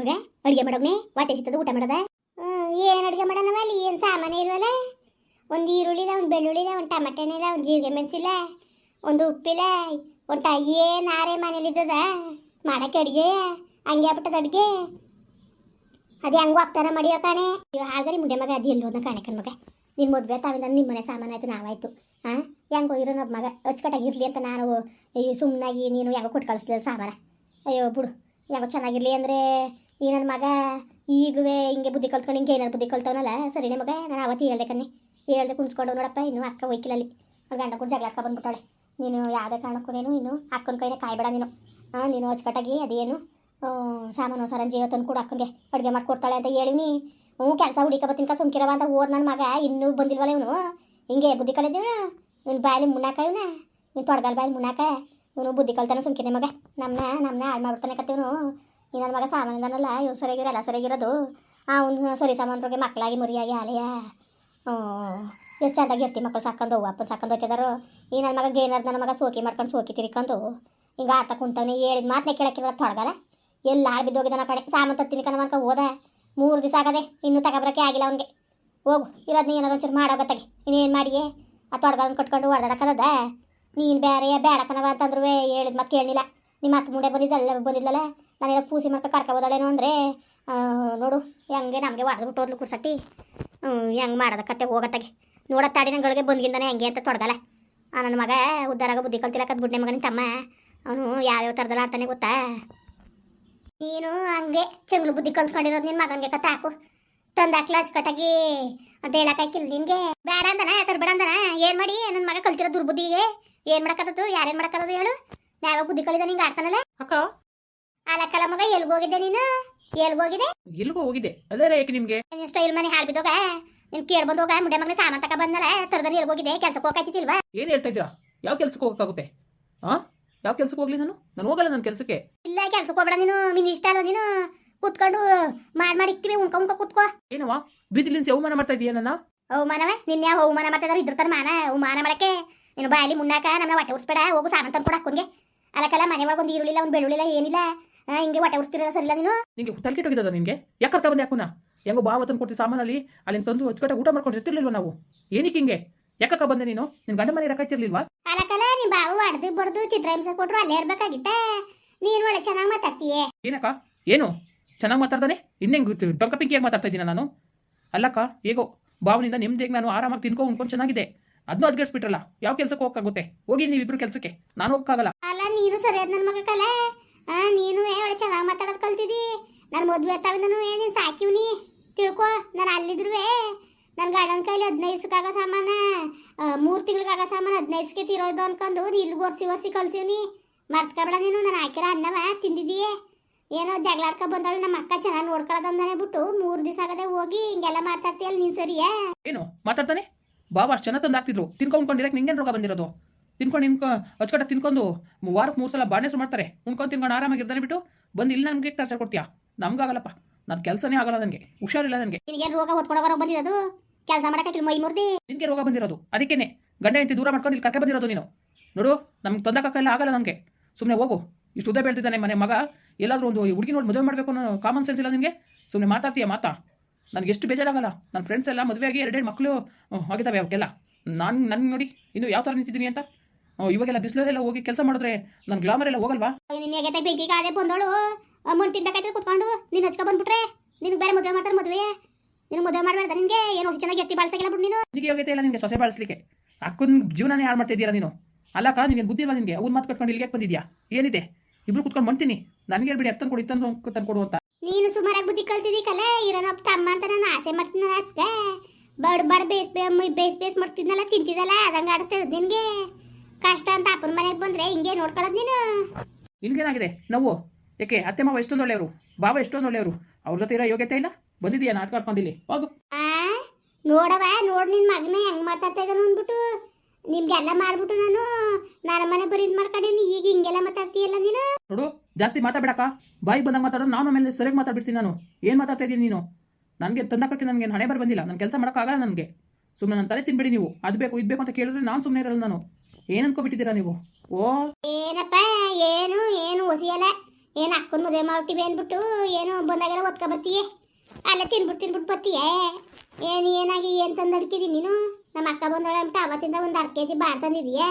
ಮಗ ಅಡುಗೆ ಮಾಡೋಗ್ನೆ? ಹೊಟ್ಟೆ ಹಿತ್ತದು ಊಟ ಮಾಡೋದ? ಏನು ಅಡುಗೆ ಮಾಡೋಣವ ಅಲ್ಲಿ ಏನು ಸಾಮಾನು ಇಲ್ವಲ್ಲ? ಒಂದು ಈರುಳ್ಳಿಲ್ಲ ಒಂದು ಬೆಳ್ಳುಳ್ಳಿಲ್ಲ ಒಂದು ಟಮಾಟೆನಿಲ್ಲ ಒಂದು ಜೀರಿಗೆ ಮೆಣಸಿಲ್ಲ ಒಂದು ಉಪ್ಪಿಲ್ಲ, ಒಂದು ಟೈ ಏನು ಆರೆ ಮನೇಲಿದ್ದದ ಮಾಡಕ್ಕೆ ಅಡುಗೆ, ಹಂಗೆ ಆಗ್ಬಿಟ್ಟದ ಅಡುಗೆ. ಅದೇ ಹಂಗೂ ಆಗ್ತಾರ ಮಡಿಯೋ ಕಾಣೆ. ಇವಾಗ ಹಾಗರಿ ಮುಂಡೆ ಮಗ, ಅದು ಎಲ್ಲೋದ ಕಾಣೆ ಕಣ್ ಮಗ. ನಿನ್ನ ಮದುವೆ ತಾವಿಂದ ನಿಮ್ಮ ಮನೆ ಸಾಮಾನು ಆಯ್ತು, ನಾವಾಯ್ತು. ಹಾಂ ಹೆಂಗೆ ಹೋಗಿರೋ ನಮ್ಮ ಮಗ. ಅಚ್ಚುಕಟ್ಟಾಗಿರ್ಲಿ ಅಂತ ನಾನು ಸುಮ್ಮನಾಗಿ ನೀನು ಯಾವಾಗ ಕೊಟ್ಟು ಕಳಿಸ್ಲಿಲ್ಲ ಸಾಮಾನ? ಅಯ್ಯೋ, ಬಿಡು. ಯಾಕೋ ಚೆನ್ನಾಗಿರ್ಲಿ ಅಂದರೆ ಈ ನನ್ನ ಮಗ ಈಗಲೂ ಹಿಂಗೆ ಬುದ್ಧಿ ಕಲ್ತ್ಕೊಂಡು ಹಿಂಗೆ ಏನಾರು ಬುದ್ಧಿ ಕಲ್ತವನಲ್ಲ? ಸರಿನೇ ಮಗ, ನಾನು ಅವತ್ತು ಹೇಳ್ದೆ ಕನ್ನಿ ಹೇಳ್ದೆ ಕುಣಿಸ್ಕೊಂಡು ನೋಡಪ್ಪ, ಇನ್ನು ಅಕ್ಕ ಒಯ್ಕಿಲಲ್ಲಿ. ಅವ್ಳ ಗಂಡ ಕೂಡ ಜಗಳ ಬಂದ್ಬಿಟ್ಟಾಳೆ ನೀನು ಯಾವುದೇ ಕಾರಣಕ್ಕೂ ನೀನು ಇನ್ನು ಅಕ್ಕನ ಕೈನ ಕಾಯ್ಬೇಡ ನೀನು. ಹಾಂ ನೀನು ಅಚ್ಚುಕಟ್ಟಾಗಿ ಅದೇನು ಸಾಮಾನು ಸರಂಜಿ ತಂದು ಕೂಡ ಅಕ್ಕನಿಗೆ ಅಡುಗೆ ಮಾಡಿಕೊಡ್ತಾಳೆ ಅಂತ ಹೇಳಿನಿ ಹ್ಞೂ, ಕೆಲಸ ಹುಡುಕ ಬತ್ತಿನ್ಕ ಸುಮ್ಕಿರವ ಅಂತ ಓದ್ ನನ್ನ ಮಗ. ಇನ್ನೂ ಬಂದಿಲ್ವಲ್ಲ ಇವನು? ಹಿಂಗೆ ಬುದ್ಧಿ ಕಲಿದ್ದೀವ ನಿನ್ನ ಬಾಯಲ್ಲಿ ಮುನ್ನಾಕ ಇವನ? ನೀನು ತೊಡಗಲ್ ಬಾಯಲ್ಲಿ ಮುನ್ನಾಕ ಇವನು ಬುದ್ಧಿ ಕಲ್ತಾನೆ ಸುಮ್ಕಿನ ಮಗ. ನಮ್ಮನ್ನ ನಮ್ಮನ್ನ ಹಾಳು ಮಾಡ್ಬಿಡ್ತಾನೆ ಕತ್ತೀವನು. ಈ ನನ್ನ ಮಗ ಸಾಮಾನ್ಯದನಲ್ಲ, ಇವ್ನು ಸರಿಯಾಗಿರಲ್ಲ ಸರಿಯಾಗಿರೋದು ಅವ್ನು ಸರಿ ಸಾಮಾನ್ರಿಗೆ ಮಕ್ಕಳಾಗಿ, ಮುರಿಯಾಗಿ ಆಲೆಯ ಎಷ್ಟು ಚಂದಾಗಿ ಇರ್ತಿ ಮಕ್ಕಳು ಸಾಕೊಂಡು ಅಪ್ಪನ ಸಾಕೊಂಡು ಹೋಗ್ತಿದಾರೋ. ಈ ನನ್ನ ಮಗ ಗೇನರ್ದ ನನ್ನ ಮಗ ಸೋಕಿ ಮಾಡ್ಕೊಂಡು ಸೋಕಿ ತಿರ್ಕೊಂಡು. ಹಿಂಗೆ ಆಡ್ತಾ ಕುಂತವ್ನಿ, ಹೇಳಿದ ಮಾತನ್ನ ಕೇಳಕ್ಕಿರೋ ತೊಡಗಲ್ಲ ಎಲ್ಲ ಹಾಳು ಬಿದ್ದೋಗಿದ್ದಾನ ಕಡೆ ಸಾಮಾನು ತತ್ತಿನ ಕಣ ಮನ್ಕ, ಹೋದ. ಮೂರು ದಿವಸ ಆಗದೆ, ಇನ್ನೂ ತಗೊಬರಕ್ಕೆ ಆಗಿಲ್ಲ ಅವನಿಗೆ. ಹೋಗು ಇರೋದು ಏನಾರು ಒಂಚೂರು ಮಾಡೋಗತ್ತಾಗೆ ಇನ್ನೇನು ಮಾಡಿಯೇ? ಆ ತೊಡಗನ್ ಕಟ್ಕೊಂಡು ಹೊಡೆದಾಡಕ್ಕದ ನೀನು ಬೇರೆ ಬೇಡ ಕಣವ ಅಂತಂದ್ರು ಹೇಳಿದ ಮತ್ತೆ ಕೇಳಲಿಲ್ಲ ನಿಮ್ಮ ಅಕ್ಕ ಮುಂಡೆ ಬಂದಿದ್ದಲ್ಲ ಬಂದಿದ್ಲಲ್ಲ ನಾನೆಲ್ಲ ಪೂಸಿ ಮಾಡ್ಕೊ ಕರ್ಕ ಹೋದಳೇನೋ ಅಂದರೆ ನೋಡು, ಹೆಂಗೆ ನಮಗೆ ಹೊಡೆದ್ಬಿಟ್ಟು ಹೋದ್ಲು ಕುರ್ಸಟ್ಟಿ. ಹೆಂಗೆ ಮಾಡೋದ ಕತ್ತೆ ಹೋಗತ್ತಾಗೆ. ನೋಡತ್ತಾಡಿ ನಂಗಳಿಗೆ ಬಂದ್ಗಿಂದಾನೆ ಹೆಂಗೆ ಅಂತ ತೊಡ್ದಲ್ಲ ನನ್ನ ಮಗ ಉದ್ದಾರಾಗ ಬುದ್ಧಿ ಕಲ್ತಿರಕ್ಕ ಬುಡ್ಡೆ ಮಗನ ತಮ್ಮ. ಅವನು ಯಾವ್ಯಾವ ಥರದಲ್ಲಿ ಆಡ್ತಾನೆ ಗೊತ್ತಾ? ನೀನು ಹಂಗೆ ಚಂಗ್ಲು ಬುದ್ಧಿ ಕಲ್ಸ್ಕೊಂಡಿರೋದು ನಿನ್ನ ಮಗನಿಗೆ ಕತ್ತ ಹಾಕು. ತಂದಾಕ್ಲ ಅಚ್ಚುಕಟ್ಟಾಗಿ ಅಂತ ಹೇಳಕ್ಕಾಕಿಲ್ಲ ನಿನಗೆ. ಬೇಡ ಅಂದನ ಬೇಡ ಅಂದನ? ಏನು ಮಾಡಿ ನನ್ನ ಮಗ ಕಲ್ತಿರೋ ದುರ್ಬುದ್ಧಿಗೆ? ಏನ್ ಮಾಡಕತ್ತದು? ಯಾರೇನ್ ಮಾಡಕತ್ತದು ಹೇಳು? ನಾವ ಬುದ್ಧಿ ಕಲಿದ ನಿಂಗೆ ಆಡ್ತಾನಲ್ಲ? ಅಕ್ಕ. ಅಲಕ್ಕಲ ಮಗ ಎಲ್ಗೋಗಿದ್ದೆ ನೀನು? ಎಲ್ಗೋಗಿದೆ ಎಲ್ಲಿಗೋ ಹೋಗಿದ್ದೆ? ಅದೇ ಯಾಕೆ ನಿಮ್ಗೆ. ನೀನ್ ಸ್ಟೈಲ್ ಮನೆ ಹಾಳು ಬಿದ್ದೋಗ? ನಿಮ್ ಕೇಳ್ ಬಂದೋಗ? ಮುಂಡೆ ಮಗನ ಸಾಮಾನ್ ತಕ ಬಂದಲ್ಲ ತರದಲ್ಲಿ ಎಲ್ಗೋಗಿದೆ ಕೆಲ್ಸಕ್ಕೆ ಹೋಗಾಯ್ತಿಲ್ವಾ ಏನು ಹೇಳ್ತಾ ಇದ್ದೀರಾ? ಯಾವ ಕೆಲ್ಸಕ್ಕೆ ಹೋಗಕ್ಕಾಗುತ್ತೆ ಆ? ಯಾವ ಕೆಲ್ಸಕ್ಕೆ ಹೋಗ್ಲಿ ನಾನು? ನಾನು ಹೋಗಲ್ಲ ನನ್ನ ಕೆಲಸಕ್ಕೆ. ಇಲ್ಲ ಕೆಲ್ಸಕ್ಕೆ ಹೋಗ್ಬೇಡ ನೀನು. ನಿನ್ ಇಷ್ಟ ಅಲ್ವಾ ನೀನು? ಕೂತ್ಕೊಂಡು ಮಾಡ್ ಮಾಡಿ ಇಕ್ತಿವಿ ಉಣ್ಕ ಕುತ್ಕೋ ಕೂತ್ಕೋ. ಏನವ ಬೀದಿಲಿಂದ ಅವಮಾನ ಮಾಡ್ತಾ ಇದೀಯ ನನ್ನ? ಅವಮಾನವ? ನಿನ್ನ ಯಾವ ಅವಮಾನ ಮಾಡ್ತಿದಾರ ಇದ್ರ ತರ ಮಾನ? ಅವಮಾನ ಮಾಡಕ್ಕೆ? ನೀನು ಬಾಯಲ್ಲಿ ಮುನ್ನಾಕ ನಮ್ಮ ಹೊಟ್ಟೆ ಉರ್ಸ್ಬೇಡ ಹೋಗು ಸಾಮಾನು ತಂದು ಕೊಡ ಅಕ್ಕನ್ಗೆ. ಅಲ್ಲಕಲ್ಲ ಮನೆ ಒಳಗೆ ಒಂದು ಈರುಳ್ಳಿಲ್ಲ ಒಂದು ಬೆಳ್ಳುಳ್ಳಿಲ್ಲ ಏನಿಲ್ಲ. ಹಿಂಗೆ ಹೊಟ್ಟೆ ಉರ್ಸ್ತಿರಲ್ಲ ಸರಿಲ್ಲ ನೀನು? ನಿಂಗೆ ತಲೆಕೆಟ್ಟೋಗಿದ್ದದ ನಿನಗೆ? ಯಾಕೆ ಕರ್ಕ ಬಂದೆ ಯಾಕುನ ಹೆಂಗೋ ಬಾವ ತಂದು ಕೊಡ್ತೀವಿ ಸಾಮಾನಲ್ಲಿ ಅಲ್ಲಿ ತಂದು ಅಚ್ಚುಕಟ್ಟಾಗಿ ಊಟ ಮಾಡ್ಕೊಂಡು ಇರ್ತಿರ್ಲಿಲ್ವ ನಾವು? ಏನಕ್ಕೆ ಹಿಂಗೆ? ಯಾಕಕ್ಕ ಬಂದೆ ನೀನು? ನಿನ್ ಗಂಡ ಮನೆ ಇರಕ್ಕಾಯ್ತಿರ್ಲಿಲ್ವಾ ಅಲ್ಲಕಲ್ಲ ನೀ ಬಾವು ಹೊಡೆದು ಬಡ್ದು ಚಿತ್ರಹಿಂಸೆ ಕೊಟ್ರು ಅಲ್ಲೇ ಇರ್ಬೇಕಾಗಿತ್ತ? ನೀನು ಒಳ್ಳೆ ಚೆನ್ನಾಗಿ ಮಾತಾಡ್ತೀಯೇ? ಏನಕ್ಕ? ಏನು? ಚೆನ್ನಾಗಿ ಮಾತಾಡ್ತಾನೆ ಇನ್ನೆಂಗೆ ಟೊಂಕ ಪಿಂಕಿಯಾಗಿ ಮಾತಾಡ್ತಾ ಇದ್ದೀನಿ ನಾನು? ಅಲ್ಲಕ್ಕ ಹೇಗೋ ಬಾವನಿಂದ ನಿಮ್ದೇಗೆ ನಾನು ಆರಾಮಾಗಿ ತಿನ್ಕೊ ಉಣ್ಕೊಂಡು ಚೆನ್ನಾಗಿದೆ. ಅದನ್ನೂ ಬಿಟ್ರಲ್ಲ ಯಾವ ಕೆಲ್ಸಕ್ಕೆ ಹೋಗಕ್ಕಾಗುತ್ತೆ ಹೋಗಿ ನೀವಿಬ್ರು ಕೆಲಸಕ್ಕೆ ನಾನು ಹೋಗಕ್ಕಾಗಲ್ಲ ಅಲ್ಲ ನೀನು ಸರಿಯಾದ ನನ್ನ ಮಗ ಕಲೆ. ಆ ನೀನು ಏ ಒಳ್ಳೆ ಚೆನ್ನಾಗಿ ಮಾತಾಡೋದು ಕಲ್ತಿದ್ದಿ ನನ್ನ ಮದುವೆ ತಾವಿಂದನು ಏ ನೀನು ಸಾಕಿವ್ನಿ ತಿಳ್ಕೊ ನಾನು ಅಲ್ಲಿದ್ರು ನನ್ನ ಗಾರ್ಡನ್ ಕೈಲಿ ಹದಿನೈದು ಸಕಾಗ ಸಾಮಾನ ಮೂರು ತಿಂಗಳಿಗಾಗ ಸಾಮಾನು ಹದಿನೈದಕ್ಕೆ ತಿರೋದು ಅನ್ಕೊಂಡು ಇಲ್ಲಿ ಒರ್ಸಿ ಒರ್ಸಿ ಕಳ್ಸೀವ್ನಿ ಮರ್ತ್ಕೊಬೇಡ ನೀನು ನಾನು ಹಾಕಿರೋ ಅನ್ನವ ತಿಂದಿದ್ದೀಯೇ. ಏನೋ ಜಗಳಾಡ್ಕ ಬಂದವಳು ನಮ್ಮ ಅಕ್ಕ ಚೆನ್ನಾಗಿ ನೋಡ್ಕೊಳ್ಳೋದಂದನೆ ಬಿಟ್ಟು ಮೂರು ದಿವಸ ಆಗದೆ ಹೋಗಿ ಹಿಂಗೆಲ್ಲ ಮಾತಾಡ್ತೀಯಲ್ಲ ನೀನು ಸರಿಯಾ? ಏನು ಮಾತಾಡ್ತಾನೆ? ಬಾಬಾ ಅಷ್ಟು ಚೆನ್ನಾಗಿ ತಂದು ಹಾಕ್ತಿದ್ರು. ತಿನ್ಕೊಂಡು ಡೈರೆಕ್ಟ್ ನಿಂಗೇನು ರೋಗ ಬಂದಿರೋದು? ತಿನ್ಕೊಂಡು ನಿನ್ಕೊ ಅಚ್ಚಕಟ್ಟ ತಿನ್ಕೊಂಡು ವಾರಕ್ಕೆ ಮೂರು ಸಲ ಬಾಣೆಸು ಮಾಡ್ತಾರೆ. ಉಣ್ಕೊಂಡು ತಿನ್ಕೊಂಡು ಆರಾಮಾಗಿರ್ತಾನೆ ಬಿಟ್ಟು ಬಂದು ಇಲ್ಲಿ ನಮಗೆ ಟಾರ್ಚರ್ ಕೊಡ್ತೀಯಾ? ನಮ್ಗಾಗಲ್ಲಪ್ಪ ನನ್ನ ಕೆಲಸನೇ ಆಗಲ್ಲ ನನಗೆ ಹುಷಾರಿಲ್ಲ ನನಗೆ ರೋಗ ಬಂದಿರೋದು? ಕೆಲಸ ಮಾಡಕ್ಕೆ ಮೈ ಮುರ್ದಿ? ನಿನಗೆ ರೋಗ ಬಂದಿರೋದು. ಅದಕ್ಕೇನೆ ಗಂಡ ಹೆಂಡತಿ ದೂರ ಮಾಡ್ಕೊಂಡು ಇಲ್ಲಿ ಕರ್ಕೆ ಬಂದಿರೋದು ನೀನು. ನೋಡು ನಮ್ಗೆ ತಂದಕ್ಕೆಲ್ಲ ಆಗಲ್ಲ ನನಗೆ ಸುಮ್ಮನೆ ಹೋಗು. ಇಷ್ಟು ಉದ್ದ ಬೆಳ್ತಿದ್ದಾನೆ ಮನೆ ಮಗ. ಎಲ್ಲಾದರೂ ಒಂದು ಹುಡುಗಿ ನೋಡಿ ಮದುವೆ ಮಾಡಬೇಕು ಅನ್ನೋ ಕಾಮನ್ ಸೆನ್ಸ್ ಇಲ್ಲ ನಿಮಗೆ ಸುಮ್ಮನೆ ಮಾತಾಡ್ತೀಯ ಮಾತಾ? ನನಗೆ ಎಷ್ಟು ಬೇಜಾರಾಗಲ್ಲ. ನನ್ನ ಫ್ರೆಂಡ್ಸ್ ಎಲ್ಲ ಮದುವೆಯಾಗಿ ಎರಡೆರಡು ಮಕ್ಕಳು ಆಗಿದ್ದಾವೆ ಅವಕ್ಕೆಲ್ಲ. ನಾನು ನನ್ನ ನೋಡಿ ಇನ್ನು ಯಾವ ಥರ ನಿಂತಿದ್ದೀನಿ ಅಂತ? ಇವಾಗೆಲ್ಲ ಬಿಸಿಲಲ್ಲೆಲ್ಲ ಹೋಗಿ ಕೆಲಸ ಮಾಡಿದ್ರೆ ನನ್ನ ಗ್ಲಾಮರ್ ಎಲ್ಲ ಹೋಗಲ್ವಾ? ನಿನ್ನ ಬೆಂಕಿ ಕಾದೆ ಬಂದೋಳು. ಅಮ್ಮನ್ ತಿನ್ಬೇಕಾಯ್ತದೆ ಕುತ್ಕೊಂಡು ನೀನು ಹಚ್ಕೊ ಬಂದ್ಬಿಟ್ರೆ ನಿನಗೆ ಬೇರೆ ಮದುವೆ ಮಾಡ್ತಾರೆ ಮದುವೆ. ನಿನ್ನ ಮದುವೆ ಮಾಡಬೇಡ ನಿನಗೆ? ಏನು ಹೊಸ ಚೆನ್ನಾಗಿ ಎತ್ತಿ ಬಾಳ್ಸಕ್ಕಿಲ್ಲ ಬಿಡು ನೀನು. ನಿನಗೆ ಯೋಗ್ಯತೆ ಇಲ್ಲ ನಿನಗೆ ಸೊಸೆ ಬಾಳಿಸ್ಲಿಕ್ಕೆ? ಅಕ್ಕನ ಜೀವನನೇ ಹಾಳು ಮಾಡ್ತಾ ಇದೀಯಲ್ಲ ನೀನು? ಅಲ್ಲಕ್ಕ ನಿನಗೆ ಬುದ್ಧಿ ಇಲ್ಲ ನಿನಗೆ? ಅವ್ನು ಮಾತು ಕಟ್ಕೊಂಡು ಇಲ್ಲಿಗೆ ಬಂದಿದ್ಯಾ? ಏನಿದೆ? ಇಬ್ರು ಕುತ್ಕೊಂಡು ಮಾಡ್ತೀನಿ ನನಗೆ ಹೇಳ್ಬಿಡಿ ಅತ್ತನ್ ಕೊಡಿ ಇತ್ತನ್ ತಂದು ಕೊಡು ಅಂತ. ನೀನು ಸುಮಾರಾಗಿ ಬುದ್ಧಿ ಕಲ್ತಿದ್ದಿ ಇರನಪ್ಪ ಇರೋನಪ್ಪ ತಮ್ಮ ಅಂತ ನಾನು ಆಸೆ ಮಾಡ್ತೀನಲ್ಲ ಅತ್ತೆ. ಬಡ್ ಬಡ್ ಬೇಸ್ ಬೇಸ್ ಬೇಸ್ ಮಾಡ್ತಿದ್ನಲ್ಲ ತಿಂತಿದ್ದಲ್ಲ ಅದಂಗೆ ಆಡ್ತದೆ ನಿನಗೆ. ಕಷ್ಟ ಅಂತ ಅಪ್ಪನ ಮನೆಗೆ ಬಂದ್ರೆ ಹಿಂಗೆ ನೋಡ್ಕೊಳ್ಳೋದು ನೀನು. ನಿನ್ಗೇನಾಗಿದೆ? ನಾವು? ಯಾಕೆ ಅತ್ತೆ ಮಾವ ಎಷ್ಟೊಂದು ಒಳ್ಳೆಯವರು? ಬಾಬಾ ಎಷ್ಟೊಂದು ಒಳ್ಳೆಯವರು? ಅವ್ರ ಜೊತೆ ಇರೋ ಯೋಗ್ಯತೆ ಇಲ್ಲ? ಬಂದಿದೀಯಾ ನಾಟಕ ಆಡ್ಕೊಂಡಿಲ್ಲಿ? ಹೋಗು. ನೋಡವ ನೋಡ್ ನಿನ್ ಮಗನ ಹೆಂಗ್ ಮಾತಾಡ್ತಾ ಇದ್ದಾನೆ ಅಂದ್ಬಿಟ್ಟು. ನಿಮ್ಗೆಲ್ಲ ಮಾಡ್ಬಿಟ್ಟು ನಾನು ನನ್ನ ಮನೆ ಬರೀ ಇದು ಮಾಡ್ಕೊಂಡಿನಿ ಈಗ ಹಿಂಗೆಲ್ಲ ಮಾತಾಡ್ತೀಯಲ್ಲ ನೀನು? ನೋಡು ಜಾಸ್ತಿ ಮಾತಾಡ್ಬೇಡಕ್ಕ. ಬಾಯಿ ಬಂದಾಗ ಮಾತಾಡೋ ನಾನು ಆಮೇಲೆ ಸರಿಯಾಗಿ ಮಾತಾಡ್ಬಿಡ್ತೀನಿ ನಾನು. ಏನು ಮಾತಾಡ್ತಾ ಇದ್ದೀನಿ ನೀನು? ನನಗೆ ತಂದಕ್ಕೆ ನನಗೆ ಹಣೆ ಬರ ಬಂದಿಲ್ಲ ನನ್ನ ಕೆಲಸ ಮಾಡೋಕ್ಕಾಗಲ್ಲ ನನಗೆ. ಸುಮ್ಮನೆ ನನ್ನ ತಲೆ ತಿನ್ಬೇಡಿ ನೀವು. ಅದು ಬೇಕು ಇದು ಬೇಕು ಅಂತ ಕೇಳಿದ್ರೆ ನಾನು ಸುಮ್ಮನೆ ಇರಲ್ಲ ನಾನು. ಏನು ಅನ್ಕೊಬಿಟ್ಟಿದ್ದೀರಾ ನೀವು? ಓ! ಏನಪ್ಪ ಏನು ಏನು ಒಸಿಯಲ್ಲ. ಏನು ಅಕ್ಕನ ಮದುವೆ ಮಾಡ್ತೀವಿ ಅಂದ್ಬಿಟ್ಟು ಏನು ಬಂದಾಗೆಲ್ಲ ಒತ್ಕೊ ಬರ್ತೀಯ? ಅಲ್ಲ ತಿನ್ಬಿಟ್ಟು ತಿನ್ಬಿಟ್ಟು ಬರ್ತೀಯ? ಏನು ಏನಾಗಿ ಏನು ತಂದು ನೀನು? ನಮ್ಮ ಅಕ್ಕ ಬಂದಳ ಅಂತ ಅವತ್ತಿಂದ ಒಂದು ಅರ್ಧ ಕೆ ಜಿ ಬಾಳ್ ತಂದಿದೀಯಾ.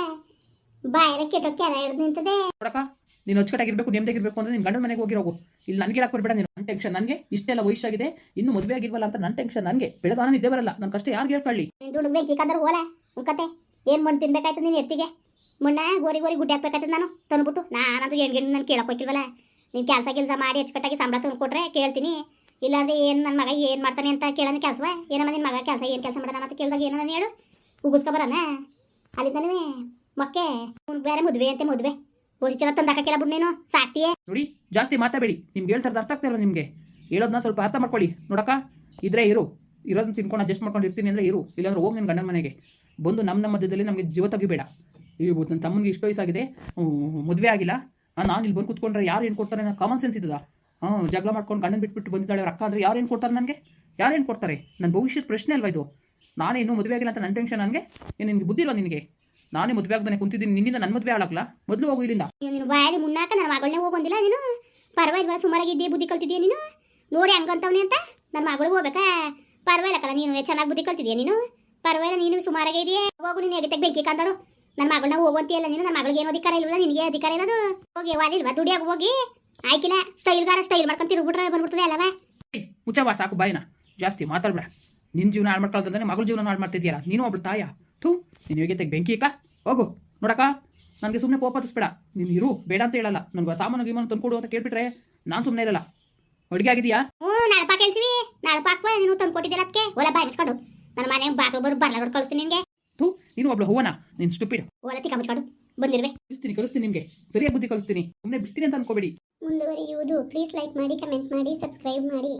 ಬಾಯೆಲ್ಲ ಕೆಟ್ಟೋ ಕೆರ ಹಿಡ್ದು ನಿಂತದೆ. ನೋಡಪ್ಪ ನೀನು ಅಚ್ಚುಕಟ್ಟಾಗಿರ್ಬೇಕು ನೆಮ್ಮದಿಗಿರ್ಬೇಕು ಅಂದ್ರೆ ನಿನ್ನ ಗಂಡನ ಮನೆಗೆ ಹೋಗಿರೋಗು ಇಲ್ಲಿ ನನಗೆ ಕೊಡ್ಬೇಡ ನೀನು. ನನ್ನ ಟೆನ್ಷನ್ ನನಗೆ. ಇಷ್ಟೆಲ್ಲ ವಯಸ್ಸಾಗಿದೆ. ಇನ್ನು ಮದುವೆ ಆಗಿಲ್ವಲ್ಲ ಅಂತ ನನ್ನ ಟೆನ್ಷನ್ ನನಗೆ. ಬೆಳಗಾನ ನಿದ್ದೆ ಬರಲ್ಲ. ನನ್ನ ಕಷ್ಟ ಯಾರು ಹೇಳ್ಕೊಳ್ಳಿ ನೀನು ದುಡ್ಡು ಬೇಕಿಕ್ಕಂದ್ರೆ ಹೋಲ ಉಂಕತೆ ಏನು ಮಣ್ಣು ತಿನ್ಬೇಕಾಯ್ತು ನೀನು ಎತ್ತಿಗೆ? ಮುನ್ನ ಗೋರಿ ಗೋರಿ ಗುಡ್ಡೆ ಹಾಕ್ಬೇಕಾಯ್ತದ ನಾನು. ತಂದ್ಬಿಟ್ಟು ನಾನಂತೂ ಹೆಣ್ಣು ಗಿಣ್ಣು ನಾನು ಕೇಳಕ್ ಹೋಗಿಲ್ವಲ್ಲ ನೀನು ಕೆಲಸ ಕೆಲಸ ಮಾಡಿ ಅಚ್ಚುಕಟ್ಟಾಗಿ ಸಂಬಳ ತಂದು ಕೊಟ್ರೆ ಕೇಳ್ತೀನಿ. ಇಲ್ಲಾಂದ್ರೆ ಏನು ನನ್ನ ಮಗ ಏನು ಮಾಡ್ತಾನೆ ಅಂತ ಕೇಳೋಣ ಕೆಲಸವ? ಏನಮ್ಮ ನಿನ್ನ ಮಗ ಕೆಲಸ, ಏನು ಕೆಲಸ ಮಾಡೋಣ ಅಂತ ಕೇಳಿದಾಗ ಏನೋ ನಾನು ಹೇಳು ಬರೋಣ. ಅಲ್ಲಿಂದನೇ ಮಕ್ಕೆ. ಬೇರೆ ಮದುವೆ ಅಂತೆ ಮದುವೆ. ಬೋಸಿ ಚಲೋ ತಂದು ಹಾಕಕ್ಕೆಲ್ಲ ನೀನು. ಸಾಕ್ತಿಯೇ? ನೋಡಿ, ಜಾಸ್ತಿ ಮಾತಾಬೇಡಿ ನಿಮ್ಗೆ ಹೇಳ್ತಾರ ಅರ್ಥ ಆಗ್ತಾ ಇಲ್ಲ ನಿಮಗೆ. ಹೇಳೋದನ್ನ ಸ್ವಲ್ಪ ಅರ್ಥ ಮಾಡ್ಕೊಳ್ಳಿ. ನೋಡಕ್ಕ, ಇದ್ರೆ ಇರು. ಇರೋದನ್ನ ತಿನ್ಕೊಂಡು ಅಡ್ಜಸ್ಟ್ ಮಾಡ್ಕೊಂಡು ಇರ್ತೀನಿ ಅಂದರೆ ಇರು. ಇಲ್ಲಾಂದ್ರೆ ಹೋಗಿ ನಿನ್ನ ಗಂಡನ ಮನೆಗೆ. ಬಂದು ನಮ್ಮ ನಮ್ಮ ಮಧ್ಯದಲ್ಲಿ ನಮಗೆ ಜೀವ ತೆಗಿಬೇಡ. ಇವತ್ತು ನನ್ನ ತಮ್ಮನಿಗೆ ಇಷ್ಟು ವಯಸ್ಸಾಗಿದೆ. ಮದುವೆ ಆಗಿಲ್ಲ. ನಾನು ಇಲ್ಲಿ ಬಂದು ಕೂತ್ಕೊಂಡ್ರೆ ಯಾರು ಏನು ಕೊಡ್ತಾರೆ ಕಾಮನ್ ಸೆನ್ಸ್ ಇದ್ದದ? ಹಾಂ ಜಗಳ ಮಾಡ್ಕೊಂಡು ಗಂಡನ ಬಿಟ್ಬಿಟ್ಟು ಬಂದಿದ್ದಾಳೆ ಅವ್ರ ಅಕ್ಕ ಅಂದರೆ ಯಾರು ಏನು ಕೊಡ್ತಾರೆ ನನಗೆ? ಯಾರು ಏನು ಕೊಡ್ತಾರೆ? ನನ್ನ ಭವಿಷ್ಯದ ಪ್ರಶ್ನೆ ಅಲ್ವಾ ಇದು? ನಾನೇ ಇನ್ನೂ ಮದುವೆ ಆಗಿಲ್ಲ ಅಂತ ನನ್ನ ಟೆನ್ಷನ್ ನನಗೆ? ಏನು ನಿನಗೆ ಬುದ್ಧಿ ಇಲ್ವಾ ನಿನಗೆ? ನಾನೇ ಮದುವೆ ಆಗದೆ ಕುಂತಿದ್ದೀನಿ, ನಿನ್ನಿಂದ ನನ್ನ ಮದುವೆ ಆಗಲ್ಲ ಮೊದಲು ಹೋಗು ಇಲ್ಲಿಂದ. ನೀನು ನೀನು ಬಾಯಲ್ಲಿ ಮುನ್ನಾಕ ನನ್ನ ಮಗಳನ್ನೇ ಹೋಗೊಂದಿಲ್ಲ ನೀನು? ಪರವಾಗಿಲ್ಲ ಸುಮಾರಾಗಿದ್ದೆ ಬುದ್ಧಿ ಕಲ್ತಿದ್ದೀಯ ನೀನು? ನೋಡಿ ಹಂಗಂತವನಿ ಅಂತ? ನನ್ನ ಮಗಳು ಹೋಗ್ಬೇಕಾ? ಪರವಾಗಿಲ್ಲಕ್ಕಲ್ಲ, ನೀನು ಚೆನ್ನಾಗಿ ಬುದ್ಧಿ ಕಲ್ತಿದ್ದೀಯ ನೀನು? ಪರವಾಗಿಲ್ಲ, ನೀನು ಸುಮಾರಾಗಿ ಇದೆಯಾ? ಹೋಗು, ನೀನು ಹೇಗೆ ತೆಗ್ಬೇಕು ಕಂದರು ನನ್ನ ಮಗಳನ್ನ ಹೋಗುವಂತಿಯಲ್ಲ ನೀನು? ನನ್ನ ಮಗಳಿಗೆ ಏನು ಅಧಿಕಾರ ಇಲ್ಲ ನಿನಗೆ ಅಧಿಕಾರ ಇರೋದು? ಹೋಗಿ ವಾಲಿಲ್ವಾ? ದುಡಿಯಾಗ ಹೋಗಿ? ಆಯ್ಕಿಲ್ಲ ಸ್ಟೈಲ್ಗಾರ ಸ್ಟೈಲ್ ಮಾಡ್ಕೊಂಡು ತಿರುಗ್ಬಿಟ್ರೆ ಬಂದ್ಬಿಡ್ತದೆ ಅಲ್ಲವ? ಮುಚ್ಚವ ಸಾಕು ಬಾಯಿನ. ಜಾಸ್ತಿ ಮಾತಾಡ್ಬೇಡ. ನಿನ್ನ ಜೀವನ ಹಾಳು ಮಾಡ್ಕೊಳ್ತಂದ್ರೆ ಮಗಳ ಜೀವನ ಹಾಳು ಮಾಡ್ತಿದ್ಯಲ್ಲ ನೀನು ಒಬ್ಳು ತಾಯ. ಥೂ ನೀನು ಹೇಗೆ ತೆಗೆ ಬೆಂಕಿ ಅಕ್ಕ ಹೋಗು. ನೋಡಕ್ಕ ನನಗೆ ಸುಮ್ಮನೆ ಕೋಪ ತಿಸ್ಬೇಡ ನೀನು ಇರು ಬೇಡ ಅಂತ ಹೇಳಲ್ಲ. ನನಗೆ ಸಾಮಾನು ಗೀಮಾನು ತಂದ್ಕೊಡು ಅಂತ ಕೇಳ್ಬಿಟ್ರೆ ನಾನು ಸುಮ್ಮನೆ ಇರಲ್ಲ. ಅಡುಗೆ ಆಗಿದೆಯಾ? ಹ್ಞೂ ನಾಲ್ಕು ಪಾಕ್ ಕಳಿಸಿವಿ ನಾಲ್ಕು ಪಾಕ್ ನೀನು ತಂದು ಕೊಟ್ಟಿದ್ದೀರ ಅದಕ್ಕೆ ಒಲ ಬಾಯಿ ಮುಚ್ಕೊಂಡು ನನ್ನ ಮನೆ ಬಾಕ್ಲು ಬರು ಬರ್ಲ ನೋಡಿ ಕಳಿಸ್ತೀನಿ ನಿನಗೆ. ಥೂ ನೀನು ಒಬ್ಳು ಹೂವನ? ನೀನು ಸ್ಟುಪಿಡ್ ಒಲ ತಿಕ್ಕ ಮುಚ್ಕೊಂಡು ಬಂದಿರುವೆ. ಕಲಿಸ್ತೀನಿ ಕಲಿಸ್ತೀನಿ ನಿಮಗೆ. ಸರಿಯಾಗಿ ಬುದ್ಧಿ ಕಲಿಸ್ತೀನಿ. ಸುಮ್ಮನೆ ಬಿಡ್ತೀನಿ ಅಂತ ಅನ್ಕೋಬೇಡಿ. ಮುಂದುವರಿಯುವುದು. ಪ್ಲೀಸ್ ಲೈಕ್ ಮಾಡಿ ಕಮೆಂಟ್ ಮಾಡಿ ಸಬ್ಸ್ಕ್ರೈಬ್ ಮಾಡಿ.